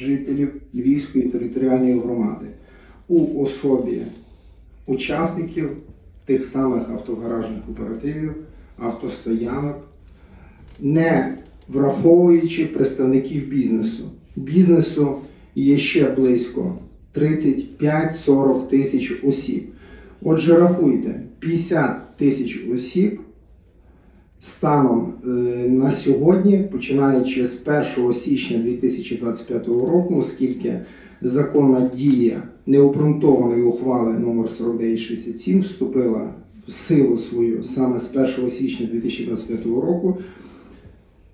жителів Львівської територіальної громади у особі учасників тих самих автогаражних кооперативів, автостоянок, не враховуючи представників бізнесу. Бізнесу є ще близько 35-40 тисяч осіб. Отже, рахуйте, 50 тисяч осіб станом е, на сьогодні, починаючи з 1 січня 2025 року, оскільки законна дія необґрунтованої ухвали номер 4967 вступила в силу свою саме з 1 січня 2025 року,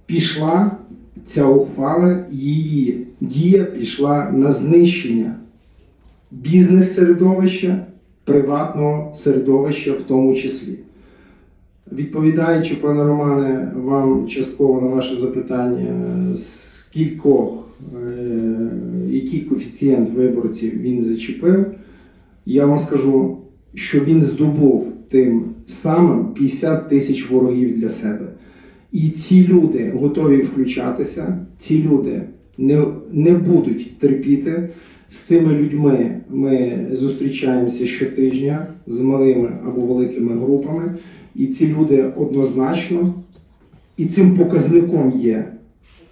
пішла ця ухвала, її дія пішла на знищення бізнес-середовища, приватного середовища в тому числі. Відповідаючи, пане Романе, вам частково на ваше запитання, з кількох, е, який коефіцієнт виборців він зачепив, я вам скажу, що він здобув тим самим 50 тисяч ворогів для себе. І ці люди готові включатися, ці люди не, не будуть терпіти. З тими людьми ми зустрічаємося щотижня з малими або великими групами, і ці люди однозначно, і цим показником є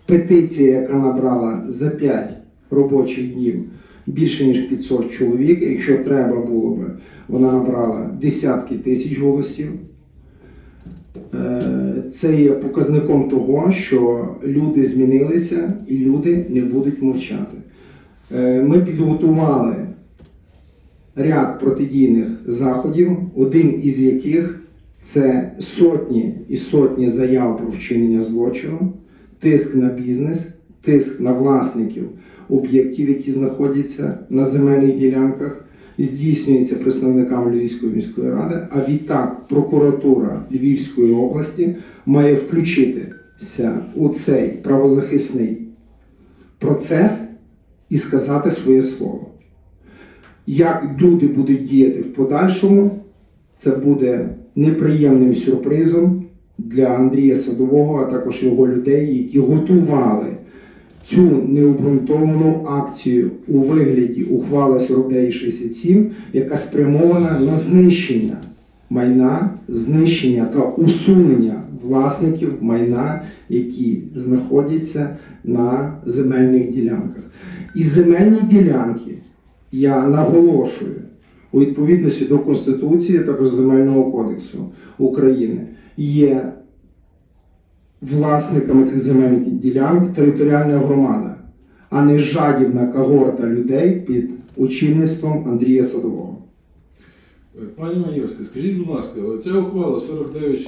петиція, яка набрала за 5 робочих днів більше ніж 500 чоловік. Якщо треба було би, вона набрала десятки тисяч голосів. Це є показником того, що люди змінилися і люди не будуть мовчати. Е, Ми підготували ряд протидійних заходів, один із яких це сотні і сотні заяв про вчинення злочину, тиск на бізнес, тиск на власників об'єктів, які знаходяться на земельних ділянках, здійснюється представниками Львівської міської ради. А відтак прокуратура Львівської області має включитися у цей правозахисний процес і сказати своє слово. Як люди будуть діяти в подальшому, це буде неприємним сюрпризом для Андрія Садового, а також його людей, які готували цю необґрунтовану акцію у вигляді ухвали 4967, яка спрямована на знищення майна, знищення та усунення власників майна, які знаходяться на земельних ділянках. І земельні ділянки, я наголошую, у відповідності до Конституції, а також Земельного кодексу України, є власниками цих земельних ділянок територіальна громада, а не жадібна когорта людей під очільництвом Андрія Садового. Пані Майорське, скажіть, будь ласка, ця ухвала 49